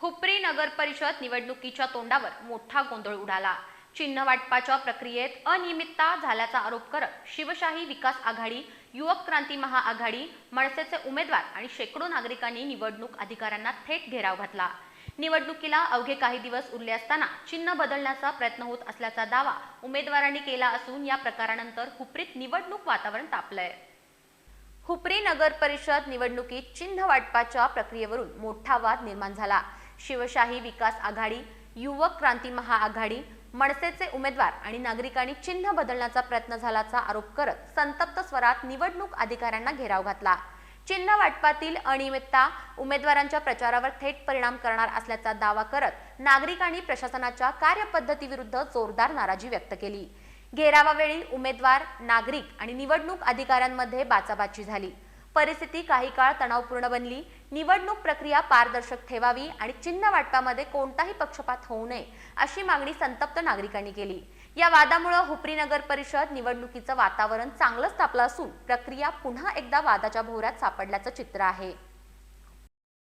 हुपरी नगर परिषद निवडणुकीच्या तोंडावर मोठा गोंधळ उडाला. चिन्ह वाटपाच्या प्रक्रियेत अनियमितता झाल्याचा आरोप करत शिवशाही विकास आघाडी युवक क्रांती महाआघाडी मनसेचे उमेदवार आणि शेकडो नागरिकांनी निवडणूक अधिकाऱ्यांना थेट घेराव घातला. निवडणुकीला अवघे काही दिवस उरले असताना चिन्ह बदलण्याचा प्रयत्न होत असल्याचा दावा उमेदवारांनी केला असून या प्रकारानंतर हुपरीत निवडणूक वातावरण तापलंय. हुपरी नगर परिषद निवडणुकीत चिन्ह वाटपाच्या प्रक्रियेवरून मोठा वाद निर्माण झाला. शिवशाही विकास आघाडी युवक क्रांती महाआघाडी मनसेचे उमेदवार आणि नागरिकांनी चिन्ह बदलण्याचा प्रयत्न झाल्याचा आरोप करत संतप्त स्वरात निवडणूक अधिकाऱ्यांना घेराव घातला. चिन्ह वाटपातील अनियमितता उमेदवारांच्या प्रचारावर थेट परिणाम करणार असल्याचा दावा करत नागरिकांनी प्रशासनाच्या कार्यपद्धतीविरुद्ध जोरदार नाराजी व्यक्त केली. घेरावावेळी उमेदवार नागरिक आणि निवडणूक अधिकाऱ्यांमध्ये बाचाबाची झाली. परिस्थिती काही काळ तणावपूर्ण बनली. निवडणूक प्रक्रिया पारदर्शक ठेवावी आणि चिन्ह वाटपामध्ये कोणताही पक्षपात होऊ नये अशी मागणी संतप्त नागरिकांनी केली. या वादामुळे हुपरी नगर परिषद निवडणुकीचं वातावरण चांगलंच तापलं असून प्रक्रिया पुन्हा एकदा वादाच्या भोवऱ्यात सापडल्याचं चित्र आहे.